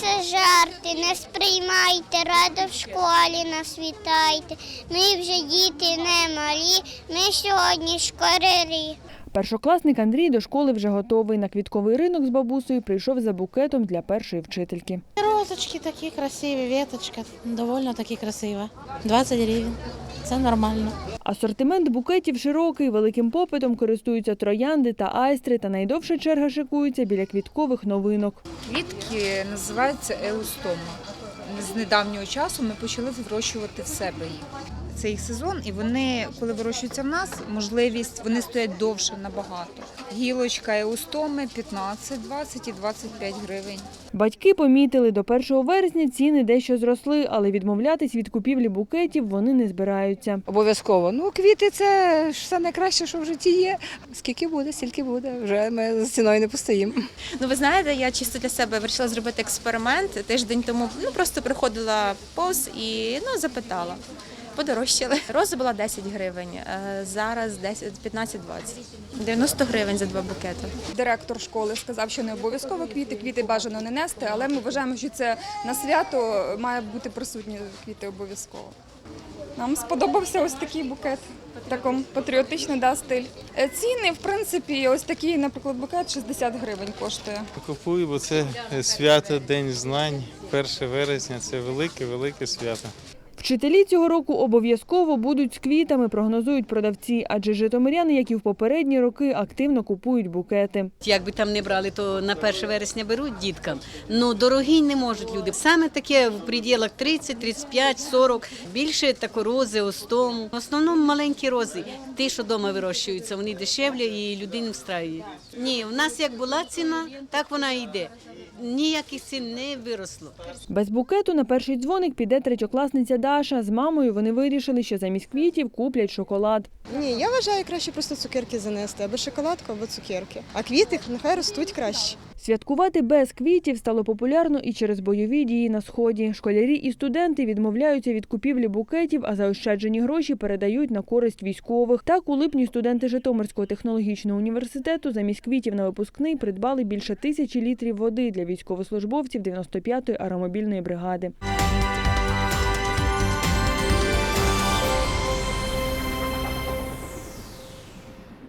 все жарти, не сприймайте, радо в школі нас вітайте. Ми вже діти не малі, ми сьогодні школярі. Першокласник Андрій до школи вже готовий. На квітковий ринок з бабусею прийшов за букетом для першої вчительки. Розочки такі красиві, веточка довольно таки красива. 20 гривень. Це нормально. Асортимент букетів широкий, великим попитом користуються троянди та айстри, та найдовша черга шикується біля квіткових новинок. Квітки називаються еустома. З недавнього часу ми почали вирощувати в себе їх. Це їх сезон, і вони, коли вирощуються в нас, можливість вони стоять довше набагато. Гілочка еустоми 15, 20 і 25 гривень. Батьки помітили, до 1 вересня ціни дещо зросли, але відмовлятись від купівлі букетів вони не збираються. Обов'язково. Ну, квіти це ж все найкраще, що в житті є. Скільки буде, стільки буде. Вже ми з ціною не постоїмо. Ну, ви знаєте, я чисто для себе вирішила зробити експеримент. Тиждень тому ну просто приходила повз і ну запитала. Подорожчали. Роза була 10 гривень, е, зараз 10, 15-20. 90 гривень за два букети. Директор школи сказав, що не обов'язково квіти, квіти бажано не нести, але ми вважаємо, що це на свято має бути присутні квіти обов'язково. Нам сподобався ось такий букет, такий патріотичний да, стиль. Е, Ціни, в принципі, ось такий, наприклад, букет 60 гривень коштує. Купую, бо це свято День знань. 1 вересня це велике, велике свято. Вчителі цього року обов'язково будуть з квітами, прогнозують продавці, адже житомиряни, як і в попередні роки, активно купують букети. Як би там не брали, то на 1 вересня беруть діткам. Ну дорогі не можуть люди. Саме таке в приділах 30, 35, 40. Більше тако рози, остому. В основному маленькі рози. Ті, що вдома вирощуються, вони дешевлі і людину встраює. Ні, в нас як була ціна, так вона йде. Ніяких цін не виросло. Без букету на перший дзвоник піде третьокласниця Даша. З мамою вони вирішили, що замість квітів куплять шоколад. Ні, я вважаю краще просто цукерки занести, або шоколадку, або цукерки. А квіти нехай ростуть краще. Святкувати без квітів стало популярно і через бойові дії на сході. Школярі і студенти відмовляються від купівлі букетів, а заощаджені гроші передають на користь військових. Так, у липні студенти Житомирського технологічного університету замість квітів на випускний придбали більше тисячі літрів води для військовослужбовців 95-ї аеромобільної бригади.